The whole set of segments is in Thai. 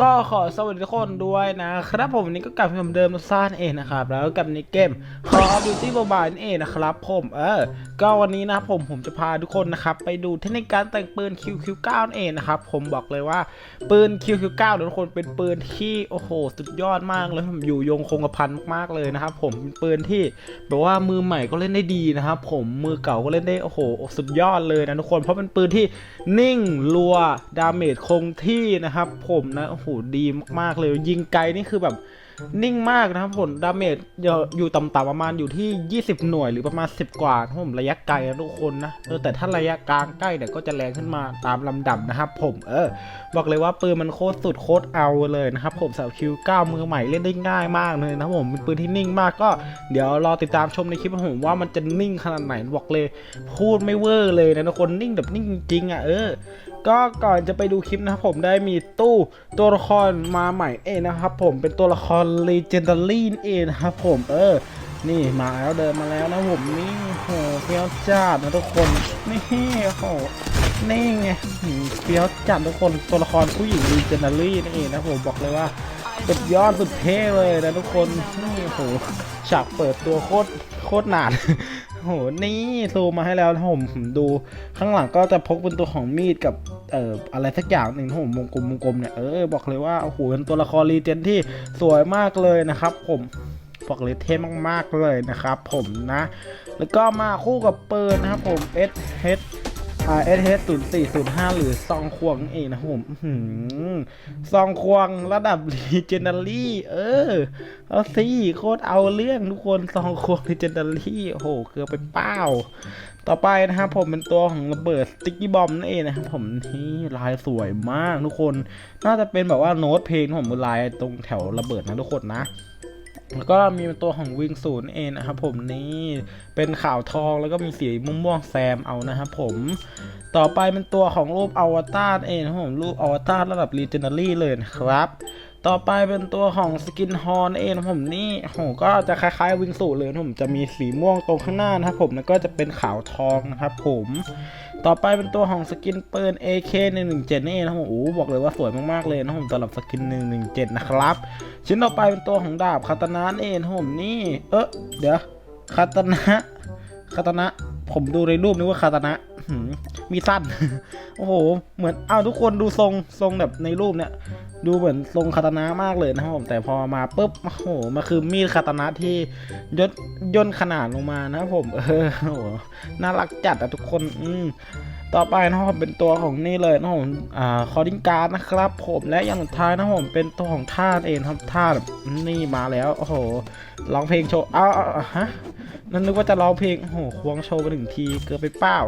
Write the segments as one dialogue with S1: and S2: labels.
S1: ก็ขอสวัสดีทุกคนด้วยนะครับผมวันนี้ก็กลับมาเหมือนเดิมทุกท่านเองนะครับแล้วกับในเกม Call of Duty Mobile นั่นเองนะครับผมเออก็วันนี้นะผมผมจะพาทุกคนนะครับไปดูเทคนิคการแต่งปืน QQ9 นั่นเองนะครับผมบอกเลยว่าปืน QQ9 ทุกคนเป็นปืนที่โอ้โหสุดยอดมากเลยผมอยู่ยงคงกระพันมากๆเลยนะครับผมเป็นปืนที่แบบว่ามือใหม่ก็เล่นได้ดีนะครับผมมือเก่าก็เล่นได้โอ้โหสุดยอดเลยนะทุกคนเพราะเป็นปืนที่นิ่งรัวดาเมจคงที่นะครับผมนะโอ้โหดีมากๆเลย ยิงไกลนี่คือแบบนิ่งมากนะครับผลดาเมจอยู่ต่ำๆประมาณอยู่ที่ 20 หน่วยหรือประมาณ 10 กว่านะครับผมระยะไกลนะทุกคนนะเออแต่ถ้าระยะกลางใกล้เนี่ยก็จะแรงขึ้นมาตามลำดับนะครับผมเออ บอกเลยว่าปืนมันโคตรสุดโคตรเอาเลยนะครับผมสาวคิวเก้ามือใหม่เล่นได้ง่ายมากเลยนะครับผมเป็นปืนที่นิ่งมากก็เดี๋ยวรอติดตามชมในคลิปของผมว่ามันจะนิ่งขนาดไหนบอกเลย พูดไม่เวอร์เลยนะทุกคนนิ่งแบบนิ่งจริงๆอะเออ ก็ก่อนจะไปดูคลิปนะครับผมได้มีตู้ตัวละครมาใหม่เองนะครับผมเป็นตัวละคร Legendary เองนะครับผมเออ นี่มาแล้วเดินมาแล้วนะผมนี่โหเฟี้ยวจัดนะทุกคนนี่โหนี่ไงหืมเฟี้ยวจัดทุกคนตัวละครผู้หญิง Legendary นั่นเองนะผมบอกเลยว่าสุดยอดสุดเท่เลยนะทุกคนนี่โหฉากเปิดตัวโคตรโคตรหนาด โหนี่ซูมมาให้แล้วนะผมผมดูข้างหลังก็จะพกเป็นตัวของมีดกับเอ่ออะไรสักอย่างหนึ่งที่ผมวงกลมวงกลมเนี่ยเออบอกเลยว่าโอ้โหเป็นตัวละครรีเจนที่สวยมากเลยนะครับ ผมบอกเลยเท่มากๆเลยนะครับ ผมนะ แล้วก็มาคู่กับปืนนะครับผม S H อ่า S H 0 4 0 5หรือซองควงเองนะผมซองควงระดับ Legendary เออเอาสิโคตรเอาเรื่องทุกคนซองควง Legendary โอ้โหเกือบไปเป้า ต่อไปนะครับผมเป็นตัวของระเบิดสติ๊กกี้บอมนั่นเองนะครับผมนี่ลายสวยมากทุกคน น่าจะเป็นแบบว่าโน้ตเพลงของผมลายตรงแถวระเบิดนะทุกคนนะ แล้วก็มีตัวของวิงศูนย์เองนะครับผมนี่เป็นขาวทองแล้วก็มีสีม่วงแซมเอานะครับผมต่อไปเป็นตัวของรูปอวตารเองนครับผมรูปอวตารระดับรีเจนเนอรี่เลยนะครับ ต่อไปเป็นตัวของสกินฮอนเองนผมนี่โหก็จะคล้ายๆวิงสูเลยนะผมจะมีสีม่วงตรงข้างหน้านะครับผมแล้วก็จะเป็นขาวทองนะครับผมต่อไปเป็นตัวของสกินปืน AK 117นี่เองนะผมโอ้บอกเลยว่าสวยมากๆเลยนะครับผมสำหรับสกิน 117 นะครับชิ้นต่อไปเป็นตัวของดาบคาตานะเองนผมนี่ เออเดี๋ยวคาตานะคาตานะ ผมดูในรูปนึกว่าคาตานะ มีสั้น โอ้โห เหมือนเอาทุกคนดูทรงทรงแบบในรูปเนี่ย ดูเหมือนทรงคาตานะมากเลยนะครับผมแต่พอมาปุ๊บโอ้โหมันคือมีดคาตานะที่ย่นย่นขนาดลงมานะครับผมเออโอ้โหน่ารักจัดอะทุกคน อืมต่อไปนะครับผมเป็นตัวของนี่เลยนะผมอ่าคอดิ้งการ์ดนะครับ ผมและอย่างสุดท้ายนะผมเป็นตัวของท่าเองครับท่าแบบนี่มาแล้วโอ้โหร้องเพลงโชว์อ้าวอ้าวอ้าวฮะ นั่นนึกว่าจะร้องเพลงโอ้โหควงโชว์ไปหนึ่งทีเกือบไปเป้า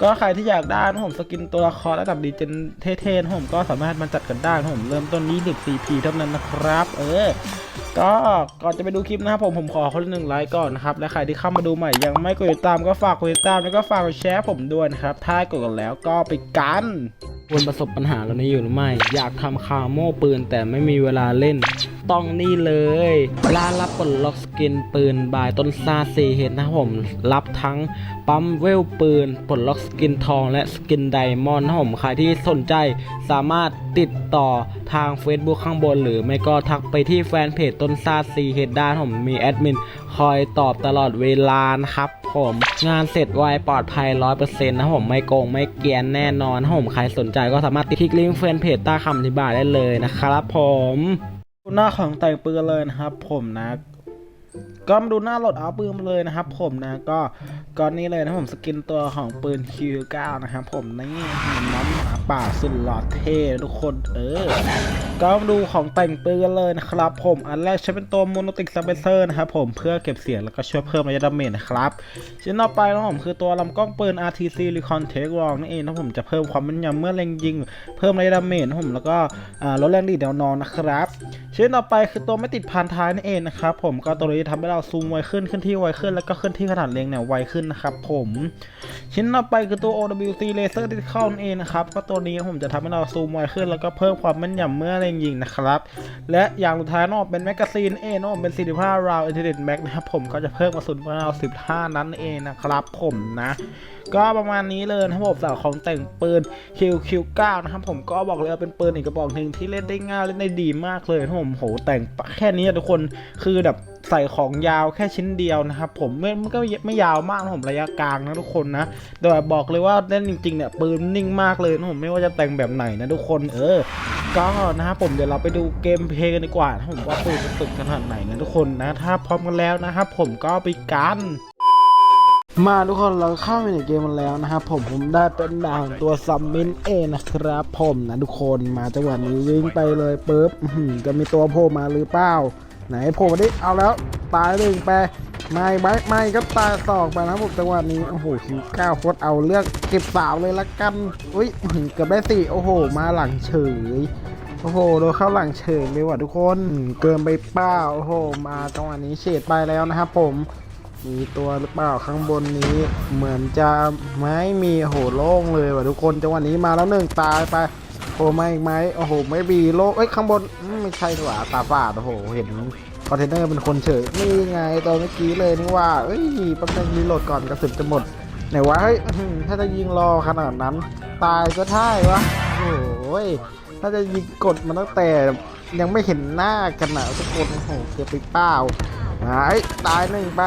S1: ก็ใครที่อยากได้นะผมสกินตัวละครระดับดีเจนเท่ๆนะผมก็สามารถมาจัดกันได้นะผมเริ่มต้นนี้1 CP เท่านั้นนะครับ เออ ก็ก่อนจะไปดูคลิปนะครับผมผมขอคนละหนึ่งไลค์ก่อนนะครับ และใครที่เข้ามาดูใหม่ยังไม่กดติดตามก็ฝากกดติดตามแล้วก็ฝากกดแชร์ผมด้วยนะครับ ถ้ากดกันแล้วก็ไปกัน ควรประสบปัญหาแล้วนี้อยู่หรือไม่ อยากทำคาโม่ปืนแต่ไม่มีเวลาเล่น ต้องนี่เลยร้านรับปลดล็อกสกินปืนบายต้นซาซีเฮดนะผม รับทั้งปั๊มเวลปืนปลดล็อกสกินทอง และสกินไดมอนด์นะผมใครที่สนใจสามารถติดต่อทาง Facebook ข้างบน หรือไม่ก็ทักไปที่แฟนเพจต้นซาซีเฮดได้นผมมีแอดมินคอยตอบตลอดเวลานะครับ ผม งานเสร็จไวปลอดภัย 100%นะครับผมไม่โกงไม่เกียนแน่นอนผมใครสนใจก็สามารถติดคลิกลิงก์แฟนเพจใต้คำอธิบายได้เลยนะครับผมหน้าของแต่งปืนเลยนะครับผมนะ ก็มาดูหน้าโหลดเอาปืนมาเลยนะครับ ผมนะก็ก่อนนี้เลยนะผมสกินตัวของปืน Q9 นะครับผมนี่น้ำหมาป่าสุดหล่อเท่ทุกคนเออก็มาดูของแต่งปืนกันเลยนะครับ ผมอันแรกใช้เป็นตัวโมโนติกซับเบเซอร์นะครับผมเพื่อเก็บเสียงแล้วก็ช่วยเพิ่มระยะดาเมจนะครับชิ้นต่อไปนะผมคือตัวลำกล้องปืน RTC Recon Take Long นั่นเองนะผมจะเพิ่มความแม่นยำเมื่อเล็งยิง เพิ่มระยะดาเมจนะผมแล้วก็ลดแรงดีดแนวนอนนะครับชิ้นต่อไปคือตัวไม่ติดพันท้ายนั่นเองนะครับผมก็ตัวนี้ทำให้เราเราซูมไวขึ้นขึ้นที่ไวขึ้น แล้วก็ขึ้นที่ขนาดเรียงเนี่ยไวขึ้นนะครับผมชิ้นต่อไปคือตัว OWC Laser Digital นั่นเองนะครับก็ตัวนี้ผมจะทำให้เราซูมไวขึ้น แล้วก็เพิ่มความแม่นยำเมื่อเล็งยิงนะครับ และอย่างสุดท้ายนอะเป็นแมกกาซีนเองเนอะเป็น45 round intelligent mag นะครับผมก็จะเพิ่มกระสุนของเรา15 นั้นเองนะครับผมนะก็ประมาณนี้เลยนะครับผมสำหรับของแต่งปืน QQ9 นะครับผมก็บอกเลยว่าเป็นปืนอีกกระบอกหนึ่งที่เล่นได้ง่ายเล่นได้ดีมากเลยนะครับผมโหแต่งแค่นี้ทุกคนคือแบบ ใส่ของยาวแค่ชิ้นเดียวนะครับผมไม่มันก็ไม่ยาวมากนะผมระยะกลางนะทุกคนนะแต่บอกเลยว่าเล่นจริงๆเนี่ยปืนนิ่งมากเลยนะผมไม่ว่าจะแต่งแบบไหนนะทุกคนเออก็นะครับผมเดี๋ยวเราไปดูเกมเพลย์กันดีกว่านะผมว่าปืนมันสุดขนาดไหนนะทุกคนนะถ้าพร้อมกันแล้วนะครับผมก็ไปกันมาทุกคนเราเข้าไปในเกมมันแล้วนะครับผมผมได้เป็นดาวตัวซัมมินเอนะครับผมนะทุกคนมาจังหวะนี้วิ่งไปเลยปุ๊บจะมีตัวโผล่มาหรือเปล่า ไหนโผล่มาดิเอาแล้วตายหนึ่งไปไม่ไม่ไม่ก็ตายสองไปนะผมจังหวะนี้โอ้โหคิวเก้าโคตรเอาเลือกเก็บสาวเลยละกันอุ้ยเกือบได้สี่โอ้โห มาหลังเฉยโอ้โหโดนเข้าหลังเฉยเลยว่ะทุกคนเกินไปเปล่าโอ้โห มาจังหวะนี้เฉดไปแล้วนะครับผมมีตัวหรือเปล่าข้างบนนี้ เหมือนจะไม่มีโอ้โหโล่งเลยว่ะทุกคนจังหวะนี้มาแล้วหนึ่งตายไป โอ้ไม่ไหมโอ้โหไม่มีโลเอ้ยข้างบนไม่ใช่ดีกว่าตาฝาดโอ้โหเห็นคอนเทนเนอร์เป็นคนเฉยนี่ไงตัวเมื่อกี้เลยนี่ว่าเอ้ยแป๊บนึงรีโหลดก่อนกระสุนจะหมดไหนวะเฮ้ยถ้าจะยิงรอขนาดนั้น ตายก็ท่ายวะโอ้ยถ้าจะยิงกดมันตั้งแต่ยังไม่เห็นหน้ากันนะทุกคนโอ้โหเกือบไปเป้าหายตายหนึ่งไป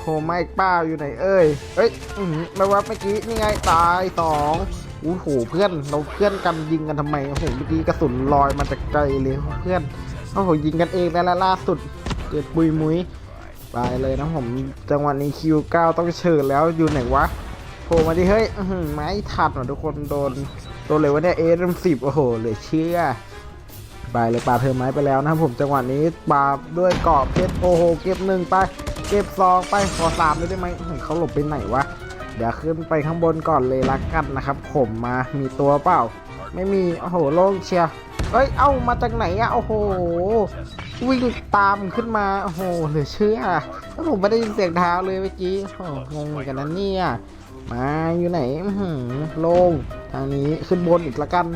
S1: โหไม่ป้าอยู่ไหนเอ้ยเอ้ยอืมมาวับเมื่อกี้นี่ไงตายสอง อู้โหเพื่อนเราเพื่อนกันยิงกันทำไมโอ้โหเมื่อกี้กระสุนลอยมาจากไกลเลยเพื่อนโอ้โหยิงกันเองแต่ละล่าสุดเกิดปุยมุยไปเลยนะผมจังหวะนี้คิวเก้าต้องเชิญแล้วอยู่ไหนวะโผล่มาดิเฮ้ยไม้ทัดว่ะทุกคนโดนโดนเลยวะเนี่ยเอเมสิบโอ้โหเหลือเชื่อไปเลยปาเธอไม้ไปแล้วนะผมจังหวะนี้ปาด้วยเกาะเพชรโอ้โหเก็บหนึ่งไป เก็บสองไปขอสามเลยได้ไหมเขาหลบไปไหนวะ ดี๋ยวขึ้นไปข้างบนก่อนเลยละกันนะครับ ผมมามีตัวเปล่า ไม่มีโอ้โหโล่งเชียร์เอ้ยเอ้ามาจากไหนอะโอ้โหวิ่งตามขึ้นมาโอ้โหเหลือเชื่อแล้วผมไม่ได้ยินเสียงเท้าเลยเมื่อกี้โอ้งงเหมือนกันนะเนี่ยมาอยู่ไหนหือโล่งทางนี้ขึ้นบนอีกละกัน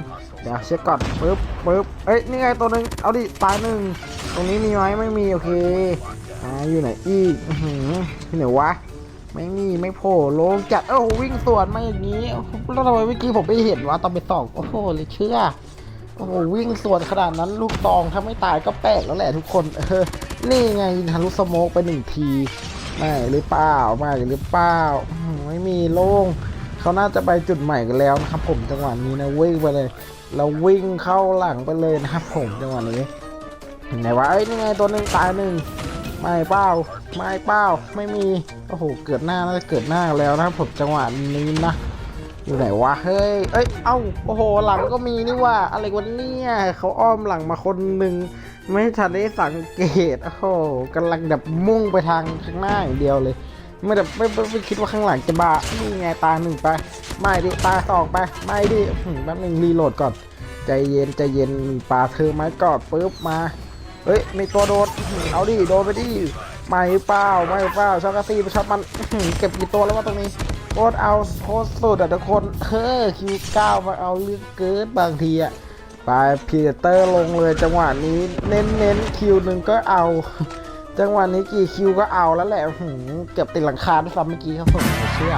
S1: เดี๋ยวเช็คก่อนปึ๊บปึ๊บเอ้ยนี่ไงตัวหนึ่งเอาดิตายหนึ่งตรงนี้มีไหมไม่มีโอเคอ่าอยู่ไหนอีกหือที่ไหนวะ ไม่มีไม่โผล่ลงจัดโอ้โหวิ่งสวนมาอย่างนี้แล้วทำไมเมื่อกี้ผมไม่เห็นวะตอนไปส่องโอ้โหเลยเชื่อโอ้โหวิ่งสวนขนาดนั้นลูกตองถ้าไม่ตายก็แปลกแล้วแหละทุกคนเออนี่ไงทะลุสโมกไปหนึ่งทีไม่หรือเปล่าไม่หรือเปล่าไม่มีโล่งเขาน่าจะไปจุดใหม่กันแล้วนะครับ ผมจังหวะนี้นะวิ่งไปเลยเราวิ่งเข้าหลังไปเลยนะครับผมจังหวะนี้ไหนวะเอ้ยนี่ไงตัวหนึ่งตายหนึ่ง ไม่เป้าไม่เป้าไม่มีโอ้โหเกิดหน้าน่าจะเกิดหน้าแล้วนะผมจังหวะนี้นะอยู่ไหนวะเฮ้ยเอ้ยเอ้าโอ้โหหลังก็มีนี่ว่าอะไรวะเนี่ยเขาอ้อมหลังมาคนหนึ่งไม่ทันได้สังเกตโอ้โหกำลังแบบมุ่งไปทางข้างหน้าอย่างเดียวเลยไม่แบบไม่ไม่ไม่คิดว่าข้างหลังจะบานี่ไงตาหนึ่งไป ไม่ดิตาสองไป ไม่ดิอื้อหือแป๊บนึงรีโหลดก่อน ใจเย็นใจเย็นปาเธอไม้กอดปุ๊บมา เฮ้ย มีตัวโดน เอาดิ โดนไปดิ ไม่เปล่า ไม่เปล่าช็อกกาซีไปช็อตมัน เก็บกี่ตัวแล้ววะตรงนี้ โคตรเอาโคตรสุดอะทุกคน เฮ้อคิวเก้ามาเอาเรื่องเกินบางทีอะ ไปพีเตอร์ลงเลยจังหวะนี้ เน้นเน้นคิวหนึ่งก็เอา จังหวะนี้กี่คิวก็เอาแล้วแหละหืเกือบติดหลังคาด้วยซ้ำเมื่อกี้ครับผมเชื่อ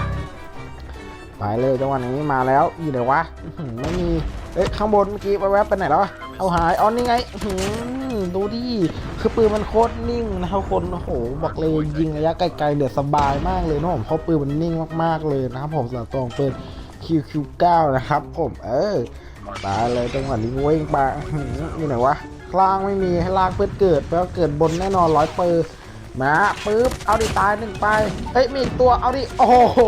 S1: ไปเลยจังหวะนี้มาแล้วอยู่ไหนวะไม่มี เอ้ยข้างบนเมื่อกี้แวบๆไปไหนแล้วเอาหายอ๋อนี่ไงหื ดูดิ คือปืนมันโคตรนิ่งนะครับคน โอ้โห บอกเลยยิงระยะไกลๆเดือดสบายมากเลยนะผม เพราะปืนมันนิ่งมากๆเลยนะครับผมสำหรับตัวของปืน QQ9 นะครับผมเออไปเลยจังหวะนี้เว้งไปอื้อหืออยู่ไหนวะล่างไม่มีให้ล่างเพื่อเกิดแปลว่าเกิดบนแน่นอนร้อยเปอร์มาปึ๊บเอาดิตายหนึ่งไปเอ้ยมีอีกตัวเอาดิโอ้โห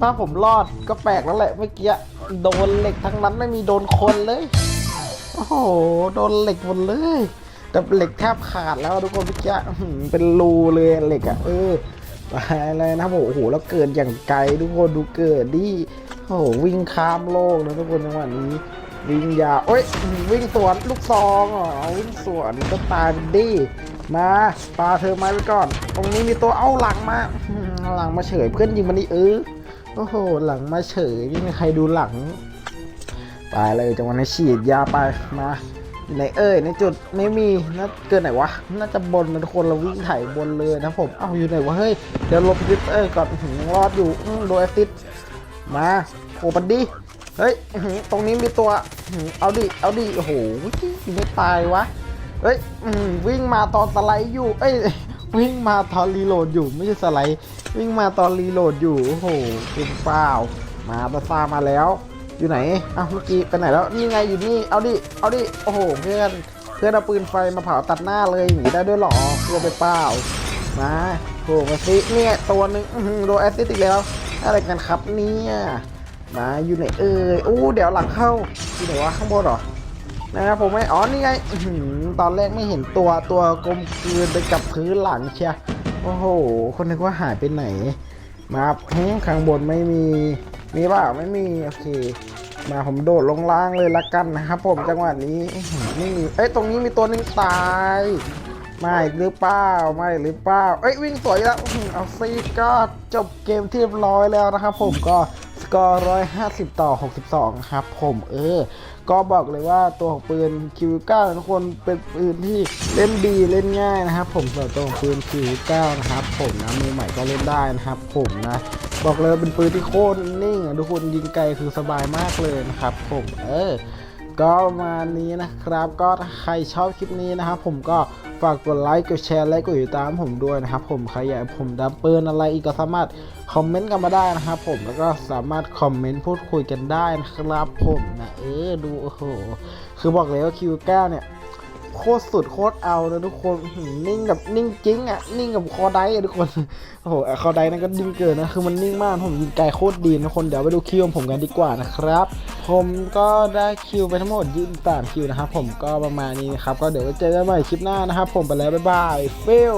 S1: ถ้าผมรอดก็แปลกแล้วแหละเมื่อกี้โดนเหล็กทั้งนั้นไม่มีโดนคนเลย โอ้โห โดนเหล็กหมดเลย แต่เหล็กแทบขาดแล้วทุกคนเมื่อกี้อื้อหือเป็นรูเลยเหล็กอะ่ะเออไปเลยนะครับผมโอ้โห แล้วเกิดอย่างไกลทุกคนดูเกิดดิโอ้โหวิ่งข้ามโลกนะทุกคนจังหวะนี้วิ่งยาวโอ้ยวิ่งสวนลูกซองอ๋อวิ่งสวนก็ตายดิมาปลาเธอไม้ไปก่อน ตรงนี้มีตัวเอาหลังมาหลังมาเฉยเพื่อนยิงมันนี่เออโอ้โห หลังมาเฉยไม่มีใครดูหลัง ไปเลยจังหวะนี้ฉีดยาไปมาอยู่ไหนเอ้ยในจุดไม่มีน่าเกินไหนวะน่าจะบนนะทุกคนเราวิ่งไถบนเลยนะผมเอ้าอยู่ไหนวะเฮ้ยเดี๋ยวลบพิษเอ้ยก่อนหือยังรอดอยู่อื้อโดนแอสซิดมาโอ้ปันดีเฮ้ยตรงนี้มีตัวอื้อหือเอาดิเอาดิโอ้โหไม่ตายวะเฮ้ยวิ่งมาตอนสไลด์อยู่เอ้ยวิ่งมาตอนรีโหลดอยู่ไม่ใช่สไลด์วิ่งมาตอนรีโหลดอยู่โอ้โหเป็นเปล่ามาตาซามาแล้ว อยู่ไหนอ้าวเมื่อกี้ไปไหนแล้ว นี่ไงอยู่นี่ เอาดิ เอาดิ โอ้โห เพื่อน เพื่อนเอาปืนไฟมาเผาตัดหน้าเลยอย่างนี้ได้ด้วยหรอเพื่อไปเปล่า มาโผล่มาสิเนี่ยตัวหนึ่งโดนแอสซิดอีกแล้ว อะไรกันครับเนี่ย มาอยู่ไหนเอ่ยอู้เดี๋ยวหลังเข้าอยู่ไหนวะข้างบนหรอนะครับผมไม่อ๋อนี่ไงตอนแรกไม่เห็นตัวตัวกลมกลืนไปกับพื้นหลังเชียโอ้โห คนนึกว่าหายไปไหน มาหืมข้างบนไม่มี มีเปล่าไม่มีโอเค มาผมโดดลงล่างเลยละกันนะครับผมจังหวะนี้อื้อหือไม่เอ้ยตรงนี้มีตัวหนึ่งตายไม่หรือเปล่าไม่หรือเปล่าเอ้ยวิ่งสวยแล้วเอาซีก็จบเกมที่เรียบร้อยแล้วนะครับผมก็สกอร์ร้อยห้าสิบต่อหกสิบสองครับผมเออ ก็บอกเลยว่าตัวของปืน Q9 ทุกคนเป็นปืนที่เล่นดีเล่นง่ายนะครับผมส่วนตัวของปืน Q9 นะครับผมนะมือใหม่ก็เล่นได้นะครับผมนะ บอกเลยเป็นปืนที่โคตรนิ่งอะทุกคนยิงไกลคือสบายมากเลยนะครับ ผมเออก็มานี้นะครับ ก็ใครชอบคลิปนี้นะครับ ผมก็ฝากกดไลค์กดแชร์และกดติดตามผมด้วยนะครับ ผมใครอยากให้ผมดับปืนอะไรอีกก็สามารถคอมเมนต์กันมาได้นะครับ ผมแล้วก็สามารถคอมเมนต์พูดคุยกันได้นะครับ ผมนะเออดูโอ้โหคือบอกเลยว่า Q9 เนี่ย โคตรสุดโคตรเอานะทุกคนนิ่งแบบนิ่งจริงอะนิ่งกับคอไดอะทุกคนโอ้โหคอไดนั่นก็ดิ้งเกินนะคือมันนิ่งมากผมยิงไกลโคตรดีนะทุกคนเดี๋ยวไปดูคิวของผมกันดีกว่านะครับ ผมก็ได้คิวไปทั้งหมดยี่สามคิวนะครับผมก็ประมาณนี้นะครับก็เดี๋ยวไว้เจอกันใหม่คลิปหน้านะครับผมไปแล้วบ๊ายบายฟิล